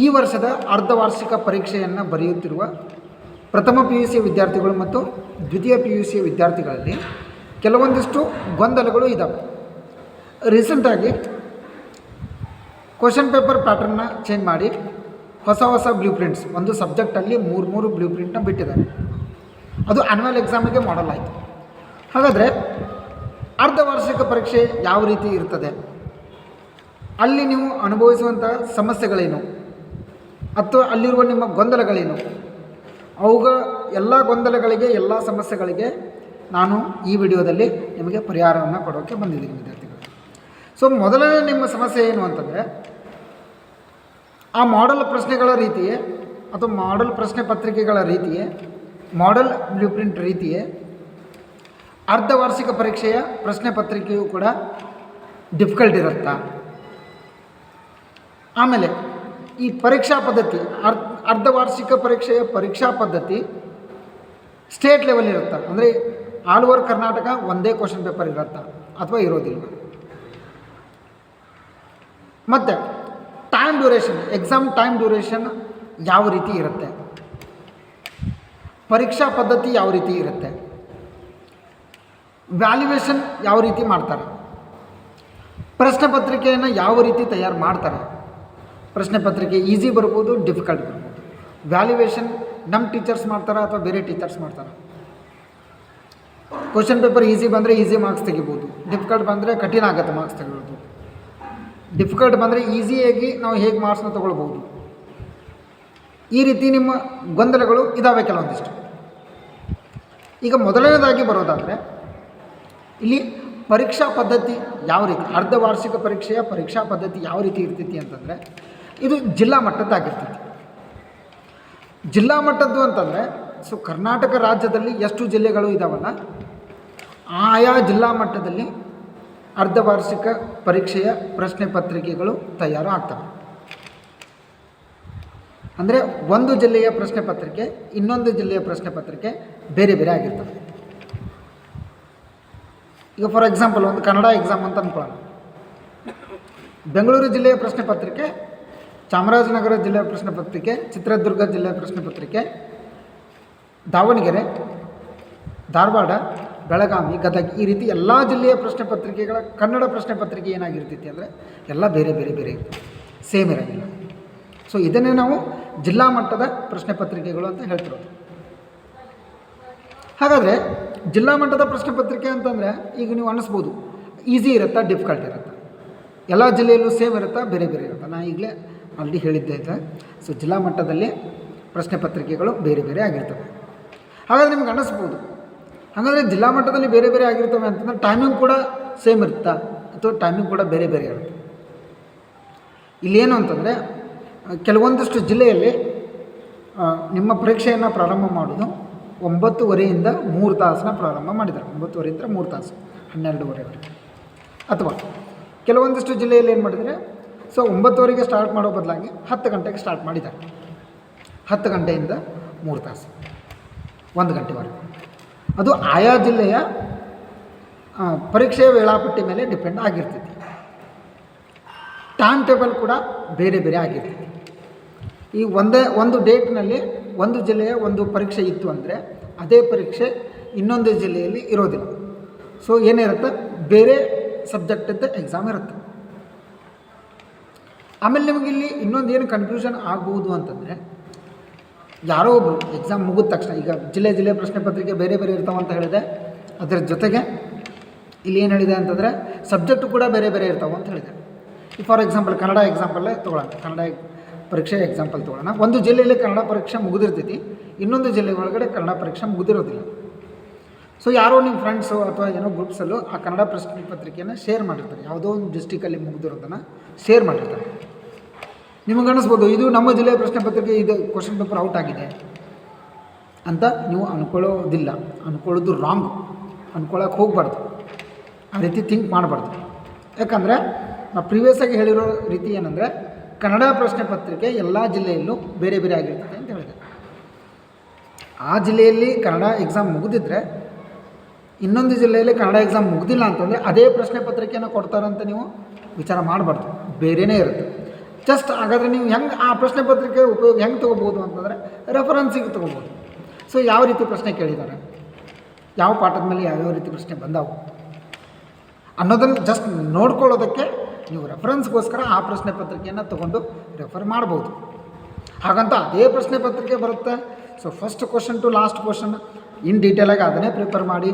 ಈ ವರ್ಷದ ಅರ್ಧವಾರ್ಷಿಕ ಪರೀಕ್ಷೆಯನ್ನು ಬರೆಯುತ್ತಿರುವ ಪ್ರಥಮ ಪಿ ಯು ಸಿ ವಿದ್ಯಾರ್ಥಿಗಳು ಮತ್ತು ದ್ವಿತೀಯ ಪಿ ಯು ಸಿ ವಿದ್ಯಾರ್ಥಿಗಳಲ್ಲಿ ಕೆಲವೊಂದಿಷ್ಟು ಗೊಂದಲಗಳು ಇದ್ದಾವೆ ರೀಸೆಂಟಾಗಿ ಕ್ವಶನ್ ಪೇಪರ್ ಪ್ಯಾಟ್ರನ್ನ ಚೇಂಜ್ ಮಾಡಿ ಹೊಸ ಹೊಸ ಬ್ಲೂ ಪ್ರಿಂಟ್ಸ್ ಒಂದು ಸಬ್ಜೆಕ್ಟಲ್ಲಿ ಮೂರು ಮೂರು ಬ್ಲೂ ಪ್ರಿಂಟ್ನ ಬಿಟ್ಟಿದ್ದಾರೆ. ಅದು ಆ್ಯನ್ಯುವಲ್ ಎಕ್ಸಾಮಿಗೆ ಮಾಡಲ್ ಆಯಿತು. ಹಾಗಾದರೆ ಅರ್ಧವಾರ್ಷಿಕ ಪರೀಕ್ಷೆ ಯಾವ ರೀತಿ ಇರ್ತದೆ? ಅಲ್ಲಿ ನೀವು ಅನುಭವಿಸುವಂಥ ಸಮಸ್ಯೆಗಳೇನು? ಅಥವಾ ಅಲ್ಲಿರುವ ನಿಮ್ಮ ಗೊಂದಲಗಳೇನು? ಅವುಗಳ ಎಲ್ಲ ಗೊಂದಲಗಳಿಗೆ, ಎಲ್ಲ ಸಮಸ್ಯೆಗಳಿಗೆ ನಾನು ಈ ವಿಡಿಯೋದಲ್ಲಿ ನಿಮಗೆ ಪರಿಹಾರವನ್ನು ಕೊಡೋಕ್ಕೆ ಬಂದಿದ್ದೀನಿ ವಿದ್ಯಾರ್ಥಿಗಳು. ಸೊ ಮೊದಲನೇ ನಿಮ್ಮ ಸಮಸ್ಯೆ ಏನು ಅಂತಂದರೆ, ಆ ಮಾಡೆಲ್ ಪ್ರಶ್ನೆಗಳ ರೀತಿಯೇ ಅಥವಾ ಮಾಡೆಲ್ ಪ್ರಶ್ನೆ ಪತ್ರಿಕೆಗಳ ರೀತಿಯೇ ಮಾಡೆಲ್ ಬ್ಲೂ ಪ್ರಿಂಟ್ ರೀತಿಯೇ ಅರ್ಧವಾರ್ಷಿಕ ಪರೀಕ್ಷೆಯ ಪ್ರಶ್ನೆ ಪತ್ರಿಕೆಯು ಕೂಡ ಡಿಫಿಕಲ್ಟ್ ಇರುತ್ತಾ? ಆಮೇಲೆ ಈ ಪರೀಕ್ಷಾ ಪದ್ಧತಿ, ಅರ್ಧ, ಅರ್ಧವಾರ್ಷಿಕ ಪರೀಕ್ಷೆಯ ಪರೀಕ್ಷಾ ಪದ್ಧತಿ ಸ್ಟೇಟ್ ಲೆವೆಲ್ ಇರುತ್ತೆ? ಅಂದರೆ ಆಲ್ ಓವರ್ ಕರ್ನಾಟಕ ಒಂದೇ ಕ್ವಶನ್ ಪೇಪರ್ ಇರುತ್ತೆ? ಅಥವಾ ಇರೋದಿಲ್ಲ ಮತ್ತು time duration exam time duration ಯಾವ ರೀತಿ ಇರುತ್ತೆ? ಪರೀಕ್ಷಾ ಪದ್ಧತಿ ಯಾವ ರೀತಿ ಇರುತ್ತೆ? ವ್ಯಾಲ್ಯುವೇಷನ್ ಯಾವ ರೀತಿ ಮಾಡ್ತಾರೆ? ಪ್ರಶ್ನೆ ಪತ್ರಿಕೆಯನ್ನು ಯಾವ ರೀತಿ ತಯಾರು ಮಾಡ್ತಾರೆ? ಪ್ರಶ್ನೆ ಪತ್ರಿಕೆ ಈಸಿ ಬರ್ಬೋದು ಡಿಫಿಕಲ್ಟ್ ಬರ್ಬೋದು. ವ್ಯಾಲ್ಯುವೇಷನ್ ನಮ್ಮ ಟೀಚರ್ಸ್ ಮಾಡ್ತಾರಾ ಅಥವಾ ಬೇರೆ ಟೀಚರ್ಸ್ ಮಾಡ್ತಾರಾ? ಕ್ವಶನ್ ಪೇಪರ್ ಈಸಿ ಬಂದರೆ ಈಸಿ ಮಾರ್ಕ್ಸ್ ತೆಗಿಬೋದು. ಡಿಫಿಕಲ್ಟ್ ಬಂದರೆ ಕಠಿಣ ಆಗುತ್ತೆ ಮಾರ್ಕ್ಸ್ ತೆಗಿಬೋದು ಡಿಫಿಕಲ್ಟ್ ಬಂದರೆ ಈಸಿಯಾಗಿ ನಾವು ಹೇಗೆ ಮಾರ್ಕ್ಸ್ನ ತೊಗೊಳ್ಬೋದು? ಈ ರೀತಿ ನಿಮ್ಮ ಗೊಂದಲಗಳು ಇದ್ದಾವೆ ಕೆಲವೊಂದಿಷ್ಟು. ಈಗ ಮೊದಲನೇದಾಗಿ ಬರೋದಾದರೆ, ಇಲ್ಲಿ ಪರೀಕ್ಷಾ ಪದ್ಧತಿ ಯಾವ ರೀತಿ ಅರ್ಧ ವಾರ್ಷಿಕ ಪರೀಕ್ಷೆಯ ಪರೀಕ್ಷಾ ಪದ್ಧತಿ ಯಾವ ರೀತಿ ಇರ್ತೈತಿ ಅಂತಂದರೆ ಇದು ಜಿಲ್ಲಾ ಮಟ್ಟದ್ದಾಗಿರ್ತೈತಿ. ಜಿಲ್ಲಾ ಮಟ್ಟದ್ದು ಅಂತಂದರೆ, ಸೊ ಕರ್ನಾಟಕ ರಾಜ್ಯದಲ್ಲಿ ಎಷ್ಟು ಜಿಲ್ಲೆಗಳು ಇದ್ದಾವಲ್ಲ ಆಯಾ ಜಿಲ್ಲಾ ಮಟ್ಟದಲ್ಲಿ ಅರ್ಧ ವಾರ್ಷಿಕ ಪರೀಕ್ಷೆಯ ಪ್ರಶ್ನೆ ಪತ್ರಿಕೆಗಳು ತಯಾರು ಆಗ್ತವೆ. ಅಂದರೆ ಒಂದು ಜಿಲ್ಲೆಯ ಪ್ರಶ್ನೆ ಪತ್ರಿಕೆ, ಇನ್ನೊಂದು ಜಿಲ್ಲೆಯ ಪ್ರಶ್ನೆ ಪತ್ರಿಕೆ ಬೇರೆ ಬೇರೆ ಆಗಿರ್ತವೆ. ಈಗ ಫಾರ್ ಎಕ್ಸಾಂಪಲ್ ಒಂದು ಕನ್ನಡ ಎಕ್ಸಾಮ್ ಅಂತ ಅಂದ್ಕೊಳ್ಳೋಣ ಬೆಂಗಳೂರು ಜಿಲ್ಲೆಯ ಪ್ರಶ್ನೆ ಪತ್ರಿಕೆ ಚಾಮರಾಜನಗರ ಜಿಲ್ಲೆಯ ಪ್ರಶ್ನೆ ಪತ್ರಿಕೆ, ಚಿತ್ರದುರ್ಗ ಜಿಲ್ಲೆಯ ಪ್ರಶ್ನೆ ಪತ್ರಿಕೆ, ದಾವಣಗೆರೆ, ಧಾರವಾಡ, ಬೆಳಗಾವಿ, ಗದಗ ಈ ರೀತಿ ಎಲ್ಲ ಜಿಲ್ಲೆಯ ಪ್ರಶ್ನೆ ಪತ್ರಿಕೆಗಳ ಕನ್ನಡ ಪ್ರಶ್ನೆ ಪತ್ರಿಕೆ ಏನಾಗಿರ್ತೈತಿ ಅಂದರೆ ಎಲ್ಲ ಬೇರೆ ಬೇರೆ ಬೇರೆ ಸೇಮ್ ಇರೋಂಗಿಲ್ಲ ಸೊ ಇದನ್ನೇ ನಾವು ಜಿಲ್ಲಾ ಮಟ್ಟದ ಪ್ರಶ್ನೆ ಪತ್ರಿಕೆಗಳು ಅಂತ ಹೇಳ್ತಿರೋದು. ಹಾಗಾದರೆ ಜಿಲ್ಲಾ ಮಟ್ಟದ ಪ್ರಶ್ನೆ ಪತ್ರಿಕೆ ಅಂತಂದರೆ ಈಗ ನೀವು ಅನ್ನಿಸ್ಬೋದು. ಈಸಿ ಇರುತ್ತಾ ಡಿಫಿಕಲ್ಟ್ ಇರುತ್ತಾ? ಎಲ್ಲ ಜಿಲ್ಲೆಯಲ್ಲೂ ಸೇಮ್ ಇರುತ್ತಾ, ಬೇರೆ ಬೇರೆ ಇರುತ್ತಾ? ನಾನು ಈಗಲೇ ಆಲ್ರೆಡಿ ಹೇಳಿದ್ದೆ ಸೊ ಜಿಲ್ಲಾ ಮಟ್ಟದಲ್ಲಿ ಪ್ರಶ್ನೆ ಪತ್ರಿಕೆಗಳು ಬೇರೆ ಬೇರೆ ಆಗಿರ್ತವೆ. ಹಾಗಾದರೆ ನಿಮ್ಗೆ ಅನ್ನಿಸ್ಬೋದು. ಹಾಗಾದರೆ ಜಿಲ್ಲಾ ಮಟ್ಟದಲ್ಲಿ ಬೇರೆ ಬೇರೆ ಆಗಿರ್ತವೆ ಅಂತಂದ್ರೆ ಟೈಮಿಂಗ್ ಕೂಡ ಸೇಮ್ ಇರುತ್ತಾ? ಅಥವಾ ಟೈಮಿಂಗ್ ಕೂಡ ಬೇರೆ ಬೇರೆ ಇರುತ್ತೆ? ಇಲ್ಲೇನು ಅಂತಂದರೆ, ಕೆಲವೊಂದಷ್ಟು ಜಿಲ್ಲೆಯಲ್ಲಿ ನಿಮ್ಮ ಪರೀಕ್ಷೆಯನ್ನು ಪ್ರಾರಂಭ ಮಾಡೋದು ಒಂಬತ್ತುವರೆಯಿಂದ ಮೂರು ತಾಸನ್ನ ಪ್ರಾರಂಭ ಮಾಡಿದ್ದಾರೆ. ಒಂಬತ್ತುವರೆಯಿಂದ ಮೂರು ತಾಸು, ಹನ್ನೆರಡುವರೆವರೆಗೆ. ಅಥವಾ ಕೆಲವೊಂದಷ್ಟು ಜಿಲ್ಲೆಯಲ್ಲಿ ಏನು ಮಾಡಿದರೆ ಸೊ ಒಂಬತ್ತುವರೆಗೆ ಸ್ಟಾರ್ಟ್ ಮಾಡೋ ಬದಲಾಗಿ ಹತ್ತು ಗಂಟೆಗೆ ಸ್ಟಾರ್ಟ್ ಮಾಡಿದ್ದಾರೆ. ಹತ್ತು ಗಂಟೆಯಿಂದ ಮೂರು ತಾಸು, ಒಂದು ಗಂಟೆವರೆಗೆ. ಅದು ಆಯಾ ಜಿಲ್ಲೆಯ ಪರೀಕ್ಷೆಯ ವೇಳಾಪಟ್ಟಿ ಮೇಲೆ ಡಿಪೆಂಡ್ ಆಗಿರ್ತೈತಿ. ಟೈಮ್ ಟೇಬಲ್ ಕೂಡ ಬೇರೆ ಬೇರೆ ಆಗಿರ್ತೈತಿ. ಈ ಒಂದೇ, ಒಂದು ಡೇಟ್ನಲ್ಲಿ ಒಂದು ಜಿಲ್ಲೆಯ ಒಂದು ಪರೀಕ್ಷೆ ಇತ್ತು ಅಂದರೆ ಅದೇ ಪರೀಕ್ಷೆ ಇನ್ನೊಂದು ಜಿಲ್ಲೆಯಲ್ಲಿ ಇರೋದಿಲ್ಲ. ಸೊ ಏನಿರುತ್ತೆ? ಬೇರೆ ಸಬ್ಜೆಕ್ಟದ್ದು ಎಕ್ಸಾಮ್ ಇರುತ್ತೆ. ಆಮೇಲೆ ನಿಮಗೆ ಇಲ್ಲಿ ಇನ್ನೊಂದು ಏನು ಕನ್ಫ್ಯೂಷನ್ ಆಗ್ಬೋದು ಅಂತಂದರೆ, ಯಾರೋ ಒಬ್ಬರು ಎಕ್ಸಾಮ್ ಮುಗಿದ ತಕ್ಷಣ, ಈಗ ಜಿಲ್ಲೆ ಜಿಲ್ಲೆ ಪ್ರಶ್ನೆ ಪತ್ರಿಕೆ ಬೇರೆ ಬೇರೆ ಇರ್ತಾವೆ ಅಂತ ಹೇಳಿದೆ ಅದರ ಜೊತೆಗೆ ಇಲ್ಲಿ ಏನು ಹೇಳಿದೆ ಅಂತಂದರೆ ಸಬ್ಜೆಕ್ಟು ಕೂಡ ಬೇರೆ ಬೇರೆ ಇರ್ತಾವೆ ಅಂತ ಹೇಳಿದೆ. ಈ ಫಾರ್ ಎಕ್ಸಾಂಪಲ್ ಕನ್ನಡ ಎಕ್ಸಾಂಪಲ್ಲೇ ತೊಗೊಳ್ಳೋಣ, ಕನ್ನಡ ಪರೀಕ್ಷೆ ಎಕ್ಸಾಂಪಲ್ ತೊಗೊಳ್ಳೋಣ. ಒಂದು ಜಿಲ್ಲೆಯಲ್ಲಿ ಕನ್ನಡ ಪರೀಕ್ಷೆ ಮುಗಿದಿರ್ತೈತಿ, ಇನ್ನೊಂದು ಜಿಲ್ಲೆ ಒಳಗಡೆ ಕನ್ನಡ ಪರೀಕ್ಷೆ ಮುಗಿದಿರೋದಿಲ್ಲ. ಸೊ ಯಾರೋ ನಿಮ್ಮ ಫ್ರೆಂಡ್ಸು ಅಥವಾ ಏನೋ ಗ್ರೂಪ್ಸಲ್ಲೂ ಆ ಕನ್ನಡ ಪ್ರಶ್ನೆ ಪತ್ರಿಕೆಯನ್ನು ಶೇರ್ ಮಾಡಿರ್ತಾರೆ. ಯಾವುದೋ ಒಂದು ಡಿಸ್ಟಿಕಲ್ಲಿ ಮುಗಿದಿರೋದನ್ನು ಶೇರ್ ಮಾಡಿರ್ತಾರೆ. ನಿಮಗೆ ಅನ್ನಿಸ್ಬೋದು ಇದು ನಮ್ಮ ಜಿಲ್ಲೆಯ ಪ್ರಶ್ನೆ ಪತ್ರಿಕೆ ಇದು ಕ್ವಶನ್ ಪೇಪರ್ ಔಟ್ ಆಗಿದೆ ಅಂತ ನೀವು ಅಂದ್ಕೊಳ್ಳೋದಿಲ್ಲ ಅಂದ್ಕೊಳ್ಳೋದು ರಾಂಗ್ ಅಂದ್ಕೊಳ್ಳೋಕೆ ಹೋಗಬಾರ್ದು. ಆ ರೀತಿ ಥಿಂಕ್ ಮಾಡಬಾರ್ದು. ಯಾಕಂದರೆ, ನಾವು ಆಗಿ ಹೇಳಿರೋ ರೀತಿ ಏನಂದರೆ, ಕನ್ನಡ ಪ್ರಶ್ನೆ ಪತ್ರಿಕೆ ಎಲ್ಲ ಜಿಲ್ಲೆಯಲ್ಲೂ ಬೇರೆ ಬೇರೆ ಆಗಿರ್ತದೆ ಅಂತ ಹೇಳಿದೆ. ಆ ಜಿಲ್ಲೆಯಲ್ಲಿ ಕನ್ನಡ ಎಕ್ಸಾಮ್ ಮುಗಿದಿದ್ರೆ, ಇನ್ನೊಂದು ಜಿಲ್ಲೆಯಲ್ಲಿ ಕನ್ನಡ ಎಕ್ಸಾಮ್ ಮುಗಿದಿಲ್ಲ ಅಂತಂದರೆ, ಅದೇ ಪ್ರಶ್ನೆ ಪತ್ರಿಕೆಯನ್ನು ಕೊಡ್ತಾರಂತ ನೀವು ವಿಚಾರ ಮಾಡಬಾರ್ದು. ಬೇರೆಯೇ ಇರುತ್ತೆ. ಜಸ್ಟ್ ಹಾಗಾದರೆ ನೀವು ಹೆಂಗೆ ಆ ಪ್ರಶ್ನೆ ಪತ್ರಿಕೆ ಉಪಯೋಗ ಹೆಂಗೆ ತೊಗೋಬೋದು ಅಂತಂದರೆ ರೆಫರೆನ್ಸಿಗೆ ತೊಗೋಬೋದು ಸೊ ಯಾವ ರೀತಿ ಪ್ರಶ್ನೆ ಕೇಳಿದ್ದಾರೆ? ಯಾವ ಪಾಠದ ಮೇಲೆ ಯಾವ್ಯಾವ ರೀತಿ ಪ್ರಶ್ನೆ ಬಂದಾವು? ಅನ್ನೋದನ್ನು ಜಸ್ಟ್ ನೋಡ್ಕೊಳ್ಳೋದಕ್ಕೆ ನೀವು ರೆಫರೆನ್ಸ್ಗೋಸ್ಕರ ಆ ಪ್ರಶ್ನೆ ಪತ್ರಿಕೆಯನ್ನು ತೊಗೊಂಡು ರೆಫರ್ ಮಾಡ್ಬೋದು. ಹಾಗಂತ ಅದೇ ಪ್ರಶ್ನೆ ಪತ್ರಿಕೆ ಬರುತ್ತೆ. So first question to last question in ಡೀಟೇಲಾಗಿ ಅದನ್ನೇ ಪ್ರಿಪೇರ್ ಮಾಡಿ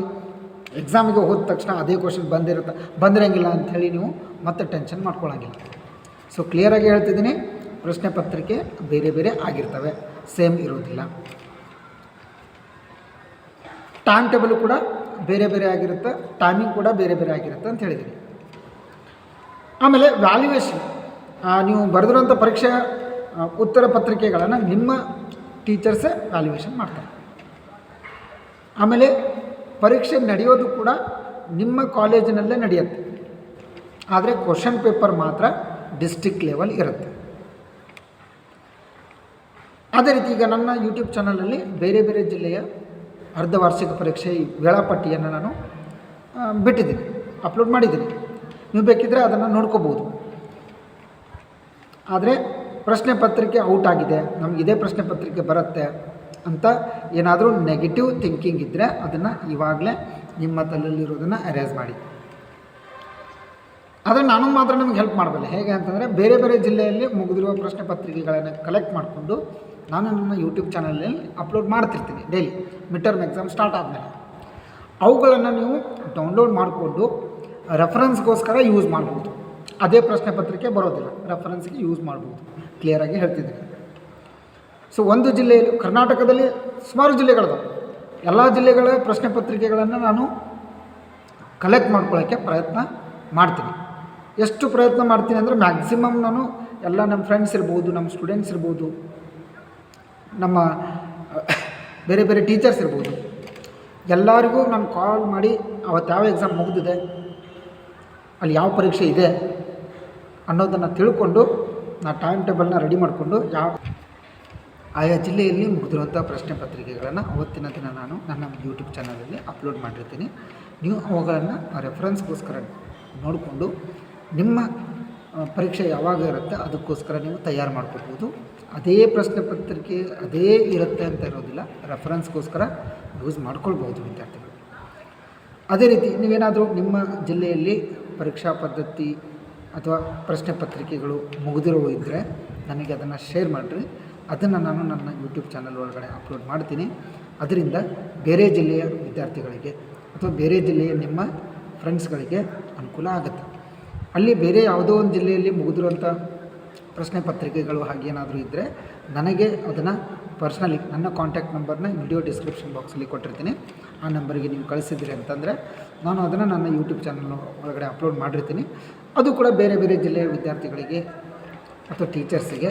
ಎಕ್ಸಾಮಿಗೆ ಹೋದ ತಕ್ಷಣ ಅದೇ ಕ್ವಶನ್ ಬಂದಿರುತ್ತೆ. ಬಂದಿರಂಗಿಲ್ಲ ಅಂಥೇಳಿ ನೀವು ಮತ್ತೆ ಟೆನ್ಷನ್ ಮಾಡ್ಕೊಳ್ಳೋಂಗಿಲ್ಲ ಸೊ ಕ್ಲಿಯರಾಗಿ ಹೇಳ್ತಿದ್ದೀನಿ. ಪ್ರಶ್ನೆ ಪತ್ರಿಕೆ ಬೇರೆ ಬೇರೆ ಆಗಿರ್ತವೆ. ಸೇಮ್ ಇರೋದಿಲ್ಲ ಟೈಮ್ ಟೇಬಲ್ ಕೂಡ ಬೇರೆ ಬೇರೆ ಆಗಿರುತ್ತೆ. ಟೈಮಿಂಗ್ ಕೂಡ ಬೇರೆ ಬೇರೆ ಆಗಿರುತ್ತೆ ಅಂತ ಹೇಳಿದ್ದೀನಿ. ಆಮೇಲೆ ವ್ಯಾಲ್ಯೂಯೇಷನ್ ನೀವು ಬರೆದಿರೋಂಥ ಪರೀಕ್ಷೆ ಉತ್ತರ ಪತ್ರಿಕೆಗಳನ್ನು ನಿಮ್ಮ ಟೀಚರ್ಸೇ ವ್ಯಾಲ್ಯೂಯೇಷನ್ ಮಾಡ್ತಾರೆ. ಆಮೇಲೆ ಪರೀಕ್ಷೆ ನಡೆಯೋದು ಕೂಡ ನಿಮ್ಮ ಕಾಲೇಜಿನಲ್ಲೇ ನಡೆಯುತ್ತೆ. ಆದರೆ ಕ್ವಶನ್ ಪೇಪರ್ ಮಾತ್ರ ಡಿಸ್ಟಿಕ್ ಲೆವೆಲ್ ಇರುತ್ತೆ. ಅದೇ ರೀತಿ ಈಗ ನನ್ನ ಯೂಟ್ಯೂಬ್ ಚಾನಲಲ್ಲಿ ಬೇರೆ ಬೇರೆ ಜಿಲ್ಲೆಯ ಅರ್ಧ ವಾರ್ಷಿಕ ಪರೀಕ್ಷೆ ವೇಳಾಪಟ್ಟಿಯನ್ನು ನಾನು ಬಿಟ್ಟಿದ್ದೀನಿ ಅಪ್ಲೋಡ್ ಮಾಡಿದ್ದೀನಿ. ನೀವು ಬೇಕಿದ್ದರೆ ಅದನ್ನು ನೋಡ್ಕೋಬೋದು ಆದರೆ ಪ್ರಶ್ನೆ ಪತ್ರಿಕೆ ಔಟ್ ಆಗಿದೆ, ನಮ್ಗೆ ಇದೇ ಪ್ರಶ್ನೆ ಪತ್ರಿಕೆ ಬರುತ್ತೆ ಅಂತ ಏನಾದರೂ ನೆಗೆಟಿವ್ ಥಿಂಕಿಂಗ್ ಇದ್ದರೆ ಅದನ್ನು ಇವಾಗಲೇ ನಿಮ್ಮ ತಲೆಯಲ್ಲಿರೋದನ್ನು ಅರೇಂಜ್ ಮಾಡಿ. ಆದರೆ ನಾನು ಮಾತ್ರ ನಿಮ್ಗೆ ಹೆಲ್ಪ್ ಮಾಡಬಲ್ಲೆ. ಹೇಗೆ ಅಂತಂದರೆ ಬೇರೆ ಬೇರೆ ಜಿಲ್ಲೆಯಲ್ಲಿ ಮುಗಿದಿರುವ ಪ್ರಶ್ನೆ ಪತ್ರಿಕೆಗಳನ್ನು ಕಲೆಕ್ಟ್ ಮಾಡಿಕೊಂಡು ನಾನು ನನ್ನ ಯೂಟ್ಯೂಬ್ ಚಾನಲಲ್ಲಿ ಅಪ್ಲೋಡ್ ಮಾಡ್ತಿರ್ತೀನಿ daily mid term exam start ಆದಮೇಲೆ. ಅವುಗಳನ್ನು ನೀವು ಡೌನ್ಲೋಡ್ ಮಾಡಿಕೊಂಡು ರೆಫರೆನ್ಸ್ಗೋಸ್ಕರ ಯೂಸ್ ಮಾಡ್ಬೋದು. ಅದೇ ಪ್ರಶ್ನೆ ಪತ್ರಿಕೆ ಬರೋದಿಲ್ಲ. ರೆಫರೆನ್ಸ್ಗೆ ಯೂಸ್ ಮಾಡ್ಬೋದು. ಕ್ಲಿಯರಾಗಿ ಹೇಳ್ತಿದ್ದೀನಿ. ಸೊ ಒಂದು ಜಿಲ್ಲೆಯಲ್ಲಿ ಕರ್ನಾಟಕದಲ್ಲಿ ಸುಮಾರು ಜಿಲ್ಲೆಗಳಿದಾವೆ. ಎಲ್ಲ ಜಿಲ್ಲೆಗಳ ಪ್ರಶ್ನೆ ಪತ್ರಿಕೆಗಳನ್ನು ನಾನು ಕಲೆಕ್ಟ್ ಮಾಡ್ಕೊಳ್ಳೋಕ್ಕೆ ಪ್ರಯತ್ನ ಮಾಡ್ತೀನಿ. ಎಷ್ಟು ಪ್ರಯತ್ನ ಮಾಡ್ತೀನಿ ಅಂದರೆ ಮ್ಯಾಕ್ಸಿಮಮ್ ನಾನು ಎಲ್ಲ ನಮ್ಮ ಫ್ರೆಂಡ್ಸ್ ಇರ್ಬೋದು, ನಮ್ಮ ಸ್ಟೂಡೆಂಟ್ಸ್ ಇರ್ಬೋದು, ನಮ್ಮ, ಬೇರೆ ಬೇರೆ ಟೀಚರ್ಸ್ ಇರ್ಬೋದು, ಎಲ್ಲರಿಗೂ ನಾನು ಕಾಲ್ ಮಾಡಿ ಅವತ್ತು ಯಾವ ಎಕ್ಸಾಮ್ ಮುಗಿದಿದೆ, ಅಲ್ಲಿ ಯಾವ ಪರೀಕ್ಷೆ ಇದೆ ಅನ್ನೋದನ್ನು ತಿಳ್ಕೊಂಡು ನಾ ಟೈಮ್ ಟೇಬಲ್ನ ರೆಡಿ ಮಾಡಿಕೊಂಡು ಯಾವ ಆಯಾ ಜಿಲ್ಲೆಯಲ್ಲಿ ಮುಗಿದಿರುವಂಥ ಪ್ರಶ್ನೆ ಪತ್ರಿಕೆಗಳನ್ನು ಅವತ್ತಿನ ದಿನ ನಾನು ನನ್ನ ಯೂಟ್ಯೂಬ್ ಚಾನಲಲ್ಲಿ ಅಪ್ಲೋಡ್ ಮಾಡಿರ್ತೀನಿ. ನೀವು ಅವುಗಳನ್ನು ರೆಫರೆನ್ಸ್ಗೋಸ್ಕರ ನೋಡಿಕೊಂಡು ನಿಮ್ಮ ಪರೀಕ್ಷೆ ಯಾವಾಗ ಇರುತ್ತೆ ಅದಕ್ಕೋಸ್ಕರ ನೀವು ತಯಾರು ಮಾಡ್ಕೋಬೋದು ಅದೇ ಪ್ರಶ್ನೆ ಪತ್ರಿಕೆ ಅದೇ ಇರುತ್ತೆ ಅಂತ ಇರೋದಿಲ್ಲ ರೆಫರೆನ್ಸ್ಗೋಸ್ಕರ ಯೂಸ್ ಮಾಡ್ಕೊಳ್ಬೋದು ವಿದ್ಯಾರ್ಥಿಗಳು. ಅದೇ ರೀತಿ ನೀವೇನಾದರೂ ನಿಮ್ಮ ಜಿಲ್ಲೆಯಲ್ಲಿ ಪರೀಕ್ಷಾ ಪದ್ಧತಿ ಅಥವಾ ಪ್ರಶ್ನೆ ಪತ್ರಿಕೆಗಳು ಮುಗಿದಿರೋ ಇದ್ದರೆ ನನಗೆ ಅದನ್ನು ಶೇರ್ ಮಾಡಿರಿ. ಅದನ್ನು ನಾನು ನನ್ನ ಯೂಟ್ಯೂಬ್ ಚಾನಲ್ ಒಳಗಡೆ ಅಪ್ಲೋಡ್ ಮಾಡ್ತೀನಿ. ಅದರಿಂದ ಬೇರೆ ಜಿಲ್ಲೆಯ ವಿದ್ಯಾರ್ಥಿಗಳಿಗೆ ಅಥವಾ ಬೇರೆ ಜಿಲ್ಲೆಯ ನಿಮ್ಮ ಫ್ರೆಂಡ್ಸ್ಗಳಿಗೆ ಅನುಕೂಲ ಆಗುತ್ತೆ. ಅಲ್ಲಿ ಬೇರೆ ಯಾವುದೋ ಒಂದು ಜಿಲ್ಲೆಯಲ್ಲಿ ಮುಗಿದಿರುವಂಥ ಪ್ರಶ್ನೆ ಪತ್ರಿಕೆಗಳು ಹಾಗೇನಾದರೂ ಇದ್ದರೆ ನನಗೆ ಅದನ್ನು ಪರ್ಸ್ನಲಿ ನನ್ನ ಕಾಂಟ್ಯಾಕ್ಟ್ ನಂಬರ್ನ ವಿಡಿಯೋ ಡಿಸ್ಕ್ರಿಪ್ಷನ್ ಬಾಕ್ಸಲ್ಲಿ ಕೊಟ್ಟಿರ್ತೀನಿ. ಆ ನಂಬರಿಗೆ ನೀವು ಕಳಿಸಿದ್ರಿ ಅಂತಂದರೆ ನಾನು ಅದನ್ನು ನನ್ನ ಯೂಟ್ಯೂಬ್ ಚಾನಲ್ ಒಳಗಡೆ ಅಪ್ಲೋಡ್ ಮಾಡಿರ್ತೀನಿ. ಅದು ಕೂಡ ಬೇರೆ ಬೇರೆ ಜಿಲ್ಲೆಯ ವಿದ್ಯಾರ್ಥಿಗಳಿಗೆ ಅಥವಾ ಟೀಚರ್ಸಿಗೆ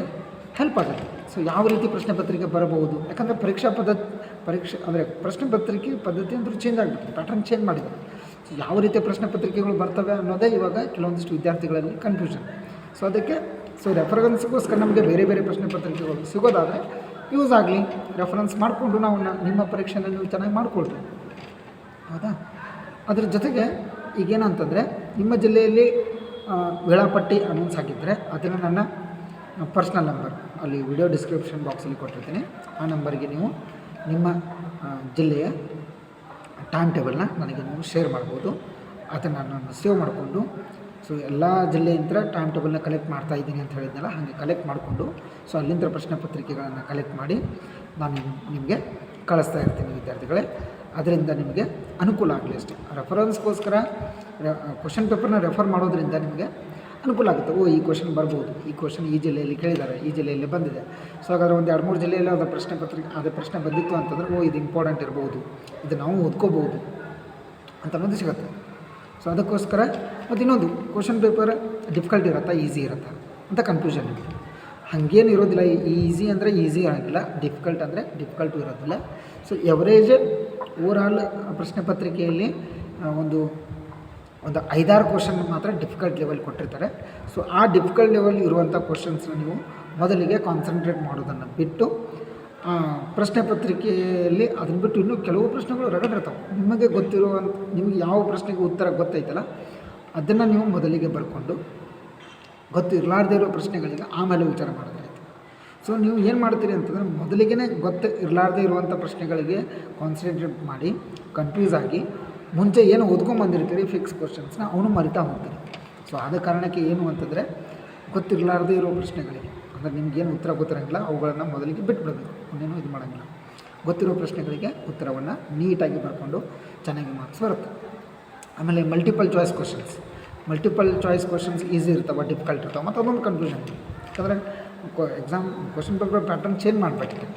ಹೆಲ್ಪ್ ಆಗುತ್ತೆ. ಸೊ ಯಾವ ರೀತಿ ಪ್ರಶ್ನೆ ಪತ್ರಿಕೆ ಬರಬಹುದು? ಯಾಕಂದರೆ ಪರೀಕ್ಷಾ ಪದ್ಧತಿ, ಪರೀಕ್ಷೆ, ಅಂದರೆ ಪ್ರಶ್ನೆ ಪತ್ರಿಕೆ ಪದ್ಧತಿ ಅಂದರೂ ಚೇಂಜ್ ಆಗಿಬಿಟ್ಟು ಪ್ಯಾಟರ್ನ್ ಚೇಂಜ್ ಮಾಡಿದ್ದಾರೆ. ಯಾವ ರೀತಿಯ ಪ್ರಶ್ನೆ ಪತ್ರಿಕೆಗಳು ಬರ್ತವೆ ಅನ್ನೋದೇ ಇವಾಗ ಕೆಲವೊಂದಿಷ್ಟು ವಿದ್ಯಾರ್ಥಿಗಳಲ್ಲಿ ಕನ್ಫ್ಯೂಷನ್ ಸೊ ಅದಕ್ಕೆ ಸೊ ರೆಫರೆನ್ಸ್ಗೋಸ್ಕರ ನಮಗೆ ಬೇರೆ ಬೇರೆ ಪ್ರಶ್ನೆ ಪತ್ರಿಕೆಗಳು ಸಿಗೋದಾದರೆ ಯೂಸ್ ಆಗಲಿ. ರೆಫರೆನ್ಸ್ ಮಾಡಿಕೊಂಡು ನಾವು ನಿಮ್ಮ ಪರೀಕ್ಷೆನ ನೀವು ಚೆನ್ನಾಗಿ ಮಾಡಿಕೊಳ್ರಿ. ಹೌದಾ? ಅದರ ಜೊತೆಗೆ ಈಗೇನಂತಂದರೆ ನಿಮ್ಮ ಜಿಲ್ಲೆಯಲ್ಲಿ ವೇಳಾಪಟ್ಟಿ ಅನೌನ್ಸ್ ಆಗಿದ್ದರೆ ಅದನ್ನು ನನ್ನ ಪರ್ಸ್ನಲ್ ನಂಬರ್ ಅಲ್ಲಿ ವಿಡಿಯೋ ಡಿಸ್ಕ್ರಿಪ್ಷನ್ ಬಾಕ್ಸಲ್ಲಿ ಕೊಟ್ಟಿರ್ತೀನಿ. ಆ ನಂಬರಿಗೆ ನೀವು ನಿಮ್ಮ ಜಿಲ್ಲೆಯ ಟೈಮ್ ಟೇಬಲ್ನ ನನಗೆ ನೀವು ಶೇರ್ ಮಾಡ್ಬೋದು. ಅದನ್ನು ನಾನು ಸೇವ್ ಮಾಡಿಕೊಂಡು ಸೊ ಎಲ್ಲ ಜಿಲ್ಲೆಯಿಂದ ಟೈಮ್ ಟೇಬಲ್ನ ಕಲೆಕ್ಟ್ ಮಾಡ್ತಾ ಇದ್ದೀನಿ ಅಂತ ಹೇಳಿದ್ನಲ್ಲ, ಹಾಗೆ ಕಲೆಕ್ಟ್ ಮಾಡಿಕೊಂಡು ಸೊ ಅಲ್ಲಿಂದ ಪ್ರಶ್ನೆ ಪತ್ರಿಕೆಗಳನ್ನು ಕಲೆಕ್ಟ್ ಮಾಡಿ ನಾನು ನಿಮಗೆ ಕಳಿಸ್ತಾ ಇರ್ತೀನಿ ವಿದ್ಯಾರ್ಥಿಗಳೇ. ಅದರಿಂದ ನಿಮಗೆ ಅನುಕೂಲ ಆಗಲಿ ಅಷ್ಟೇ. ರೆಫರೆನ್ಸ್ಗೋಸ್ಕರ ಕ್ವಶನ್ ಪೇಪರ್ನ ರೆಫರ್ ಮಾಡೋದ್ರಿಂದ ನಿಮಗೆ ಅನುಕೂಲ ಆಗುತ್ತೆ. ಓ, ಈ ಕ್ವಶನ್ ಬರ್ಬೋದು. ಈ ಕ್ವಶನ್ ಈ ಜಿಲ್ಲೆಯಲ್ಲಿ ಕೇಳಿದ್ದಾರೆ. ಈ ಜಿಲ್ಲೆಯಲ್ಲಿ ಬಂದಿದೆ. ಸೊ ಹಾಗಾದ್ರೆ ಒಂದು ಎರಡು ಮೂರು ಜಿಲ್ಲೆಯಲ್ಲಿ ಅದು ಪ್ರಶ್ನೆ ಪತ್ರಿಕೆ ಅದೇ ಪ್ರಶ್ನೆ ಬಂದಿತ್ತು ಅಂತಂದರೆ, ಓ, ಇದು ಇಂಪಾರ್ಟೆಂಟ್ ಇರ್ಬೋದು. ಇದು ನಾವು ಓದ್ಕೋಬೋದು ಅಂತ ಅನ್ನೋದು ಸಿಗುತ್ತೆ. ಸೊ ಅದಕ್ಕೋಸ್ಕರ ಮತ್ತು ಇನ್ನೊಂದು ಕ್ವಶನ್ ಪೇಪರ್ ಡಿಫಿಕಲ್ಟ್ ಇರುತ್ತಾ ಈಸಿ ಇರುತ್ತಾ ಅಂತ ಕನ್ಫ್ಯೂಷನ್ ಇದೆ. ಹಾಗೇನು ಇರೋದಿಲ್ಲ. ಈಸಿ ಅಂದರೆ ಈಸಿ ಆಗಿಲ್ಲ. ಡಿಫಿಕಲ್ಟ್ ಅಂದರೆ ಡಿಫಿಕಲ್ಟು ಇರೋದಿಲ್ಲ. ಸೊ ಎವರೇಜ್ ಓವರಾಲ್ ಪ್ರಶ್ನೆ ಪತ್ರಿಕೆಯಲ್ಲಿ ಒಂದು ಒಂದು ಐದಾರು ಕ್ವಶನ್ ಮಾತ್ರ ಡಿಫಿಕಲ್ಟ್ ಲೆವೆಲ್ ಕೊಟ್ಟಿರ್ತಾರೆ. ಸೊ ಆ ಡಿಫಿಕಲ್ಟ್ ಲೆವೆಲ್ ಇರುವಂಥ ಕ್ವಶನ್ಸ್ನ ನೀವು ಮೊದಲಿಗೆ ಕಾನ್ಸಂಟ್ರೇಟ್ ಮಾಡೋದನ್ನು ಬಿಟ್ಟು ಪ್ರಶ್ನೆ ಪತ್ರಿಕೆಯಲ್ಲಿ ಅದನ್ನು ಬಿಟ್ಟು ಇನ್ನೂ ಕೆಲವು ಪ್ರಶ್ನೆಗಳು ರಗಡಿರ್ತಾವೆ. ನಿಮಗೆ ಗೊತ್ತಿರುವಂಥ ನಿಮಗೆ ಯಾವ ಪ್ರಶ್ನೆಗೆ ಉತ್ತರ ಗೊತ್ತೈತಲ್ಲ, ಅದನ್ನು ನೀವು ಮೊದಲಿಗೆ ಬರ್ಕೊಂಡು ಗೊತ್ತಿರಲಾರ್ದೆ ಇರೋ ಪ್ರಶ್ನೆಗಳಿಗೆ ಆಮೇಲೆ ವಿಚಾರ ಮಾಡೋದಾಯಿತು. ಸೊ ನೀವು ಏನು ಮಾಡ್ತೀರಿ ಅಂತಂದರೆ ಮೊದಲಿಗೆ ಗೊತ್ತು ಇರಲಾರ್ದೇ ಇರುವಂಥ ಪ್ರಶ್ನೆಗಳಿಗೆ ಕಾನ್ಸಂಟ್ರೇಟ್ ಮಾಡಿ ಕನ್ಫ್ಯೂಸ್ ಆಗಿ ಮುಂಚೆ ಏನು ಓದ್ಕೊಂಬಂದಿರ್ತೀರಿ ಫಿಕ್ಸ್ ಕ್ವಶನ್ಸ್ನ ಅವನು ಮರಿತಾ ಹೋಗ್ತಾನೆ. ಸೊ ಆದ ಕಾರಣಕ್ಕೆ ಏನು ಅಂತಂದರೆ ಗೊತ್ತಿರಲಾರ್ದೇ ಇರೋ ಪ್ರಶ್ನೆಗಳಿಗೆ. ಅಂದರೆ ನಿಮ್ಗೇನು ಉತ್ತರ ಗೊತ್ತಿರಂಗಿಲ್ಲ ಅವುಗಳನ್ನು ಮೊದಲಿಗೆ ಬಿಟ್ಬಿಡಬೇಕು. ಇನ್ನೇನು ಇದು ಮಾಡೋಂಗಿಲ್ಲ. ಗೊತ್ತಿರೋ ಪ್ರಶ್ನೆಗಳಿಗೆ ಉತ್ತರವನ್ನು ನೀಟಾಗಿ ಬರ್ಕೊಂಡು ಚೆನ್ನಾಗಿ ಮಾರ್ಕ್ಸ್ ಬರುತ್ತೆ. ಆಮೇಲೆ multiple choice questions multiple choice questions easy ಇರ್ತಾವೆ ಡಿಫಿಕಲ್ಟ್ ಇರ್ತಾವೆ, ಮತ್ತು ಅದೊಂದು ಕನ್ಫ್ಯೂಷನ್ ಯಾಕಂದರೆ exam question paper pattern change ಮಾಡಬೇಕಿದೆ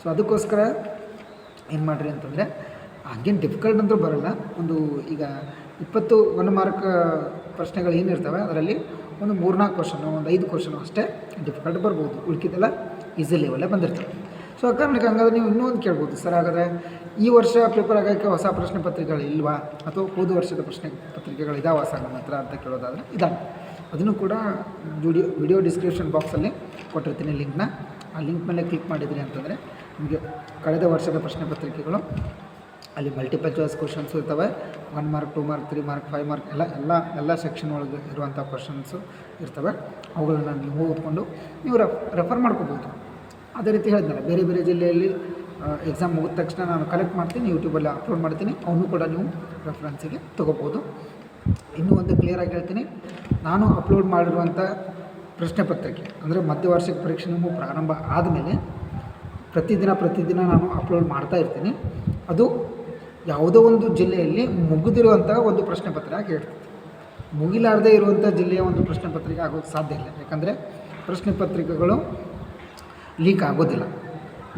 ಸೊ ಅದಕ್ಕೋಸ್ಕರ ಏನು ಮಾಡಿರಿ ಅಂತಂದರೆ ಹಂಗೇನು ಡಿಫಿಕಲ್ಟ್ ಅಂದರೂ ಬರಲ್ಲ. ಒಂದು ಈಗ ಇಪ್ಪತ್ತು ಒನ್ ಮಾರ್ಕ್ ಪ್ರಶ್ನೆಗಳು ಏನಿರ್ತವೆ ಅದರಲ್ಲಿ ಒಂದು ಮೂರ್ನಾಲ್ಕು ಕ್ವಶನು ಒಂದು ಐದು ಕ್ವಶನು ಅಷ್ಟೇ ಡಿಫಿಕಲ್ಟ್ ಬರ್ಬೋದು. ಉಳ್ಕಿದ್ದೆಲ್ಲ ಈಸಿ ಲೆವೆಲ್ಲೇ ಬಂದಿರ್ತವೆ. ಸೊ ಆ ಕಾರಣಕ್ಕೆ ಹಂಗಾದ್ರೆ ನೀವು ಇನ್ನೂ ಒಂದು ಕೇಳ್ಬೋದು. ಸರ್, ಹಾಗಾದರೆ ಈ ವರ್ಷ ಪೇಪರ್ ಆಗೋಕ್ಕೆ ಹೊಸ ಪ್ರಶ್ನೆ ಪತ್ರಿಕೆಗಳು ಇಲ್ವಾ? ಅಥವಾ ಹೋದ ವರ್ಷದ ಪ್ರಶ್ನೆ ಪತ್ರಿಕೆಗಳು ಇದಾವ ಸರ್ ನಮ್ಮ ಹತ್ರ ಅಂತ ಕೇಳೋದಾದರೆ ಇದ್ದಾವೆ ಅದನ್ನು ಕೂಡ ವಿಡಿಯೋ ವಿಡಿಯೋ ಡಿಸ್ಕ್ರಿಪ್ಷನ್ ಬಾಕ್ಸಲ್ಲಿ ಕೊಟ್ಟಿರ್ತೀನಿ ಲಿಂಕ್ನ ಆ ಲಿಂಕ್ ಮೇಲೆ ಕ್ಲಿಕ್ ಮಾಡಿದ್ರಿ ಅಂತಂದರೆ ನಿಮಗೆ ಕಳೆದ ವರ್ಷದ ಪ್ರಶ್ನೆ ಪತ್ರಿಕೆಗಳು ಅಲ್ಲಿ ಮಲ್ಟಿಪಲ್ ಚಾಯ್ಸ್ ಕ್ವಶನ್ಸು ಇರ್ತವೆ. One mark two mark three mark five mark ಎಲ್ಲ ಎಲ್ಲ ಎಲ್ಲ ಸೆಕ್ಷನ್ ಒಳಗೆ ಇರುವಂಥ ಕ್ವಶನ್ಸು ಇರ್ತವೆ. ಅವುಗಳನ್ನು ನೀವು ಓದ್ಕೊಂಡು ನೀವು ರೆಫ್ ರೆಫರ್ ಮಾಡ್ಕೋಬೋದು. ಅದೇ ರೀತಿ ಹೇಳಿದ್ನಲ್ಲ, ಬೇರೆ ಬೇರೆ ಜಿಲ್ಲೆಯಲ್ಲಿ ಎಕ್ಸಾಮ್ ಮುಗಿದ ತಕ್ಷಣ ನಾನು ಕಲೆಕ್ಟ್ ಮಾಡ್ತೀನಿ ಯೂಟ್ಯೂಬಲ್ಲಿ ಅಪ್ಲೋಡ್ ಮಾಡ್ತೀನಿ, ಅವನು ಕೂಡ ನೀವು ರೆಫರೆನ್ಸಿಗೆ ತೊಗೋಬೋದು. ಇನ್ನೂ ಒಂದು ಕ್ಲಿಯರಾಗಿ ಹೇಳ್ತೀನಿ, ನಾನು ಅಪ್ಲೋಡ್ ಮಾಡಿರುವಂಥ ಪ್ರಶ್ನೆ ಪತ್ರಿಕೆ, ಅಂದರೆ ಮಧ್ಯವಾರ್ಷಿಕ ಪರೀಕ್ಷೆ ನಿಮ್ಮ ಪ್ರಾರಂಭ ಆದಮೇಲೆ ಪ್ರತಿದಿನ ಪ್ರತಿದಿನ ನಾನು ಅಪ್ಲೋಡ್ ಮಾಡ್ತಾ ಇರ್ತೀನಿ. ಅದು ಯಾವುದೋ ಒಂದು ಜಿಲ್ಲೆಯಲ್ಲಿ ಮುಗಿದಿರುವಂತಹ ಒಂದು ಪ್ರಶ್ನೆ ಪತ್ರಿಕೆ ಆಗಿ ಮುಗಿಲಾರದೇ ಇರುವಂಥ ಜಿಲ್ಲೆಯ ಒಂದು ಪ್ರಶ್ನೆ ಪತ್ರಿಕೆ ಆಗೋಕ್ಕೆ ಸಾಧ್ಯ ಇಲ್ಲ. ಯಾಕಂದರೆ ಪ್ರಶ್ನೆ ಪತ್ರಿಕೆಗಳು ಲೀಕ್ ಆಗೋದಿಲ್ಲ.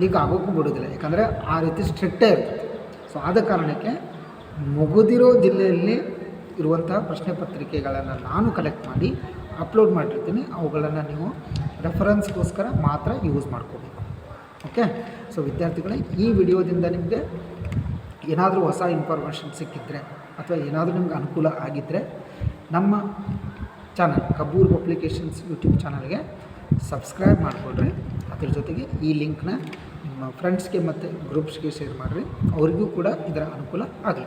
ಲೀಕ್ ಆಗೋಕ್ಕೂ ಬಿಡೋದಿಲ್ಲ ಯಾಕಂದರೆ ಆ ರೀತಿ ಸ್ಟ್ರಿಕ್ಟೇ ಇರ್ತದೆ. ಸೊ ಆದ ಕಾರಣಕ್ಕೆ ಮುಗಿದಿರೋ ಜಿಲ್ಲೆಯಲ್ಲಿ ಇರುವಂತಹ ಪ್ರಶ್ನೆ ಪತ್ರಿಕೆಗಳನ್ನು ನಾನು ಕಲೆಕ್ಟ್ ಮಾಡಿ ಅಪ್ಲೋಡ್ ಮಾಡಿರ್ತೀನಿ. ಅವುಗಳನ್ನು ನೀವು ರೆಫರೆನ್ಸ್ಗೋಸ್ಕರ ಮಾತ್ರ ಯೂಸ್ ಮಾಡ್ಕೋಬೇಕು. ಓಕೆ ಸೊ ವಿದ್ಯಾರ್ಥಿಗಳೇ, ಈ ವಿಡಿಯೋದಿಂದ ನಿಮಗೆ ಏನಾದರೂ ಹೊಸ ಇನ್ಫಾರ್ಮೇಷನ್ ಸಿಕ್ಕಿದ್ರೆ ಅಥವಾ ಏನಾದರೂ ನಿಮ್ಗೆ ಅನುಕೂಲ ಆಗಿದ್ದರೆ ನಮ್ಮ ಚಾನಲ್ ಕಬೂರ್ ಅಪ್ಲಿಕೇಶನ್ಸ್ ಯೂಟ್ಯೂಬ್ ಚಾನಲ್ಗೆ ಸಬ್ಸ್ಕ್ರೈಬ್ ಮಾಡಿಕೊಡ್ರಿ ಅದ್ರ ಜೊತೆಗೆ ಈ ಲಿಂಕ್ನ ನಿಮ್ಮ ಫ್ರೆಂಡ್ಸ್ಗೆ ಮತ್ತು ಗ್ರೂಪ್ಸ್ಗೆ ಶೇರ್ ಮಾಡಿರಿ. ಅವರಿಗೂ ಕೂಡ ಇದರ ಅನುಕೂಲ ಆಗಲಿ.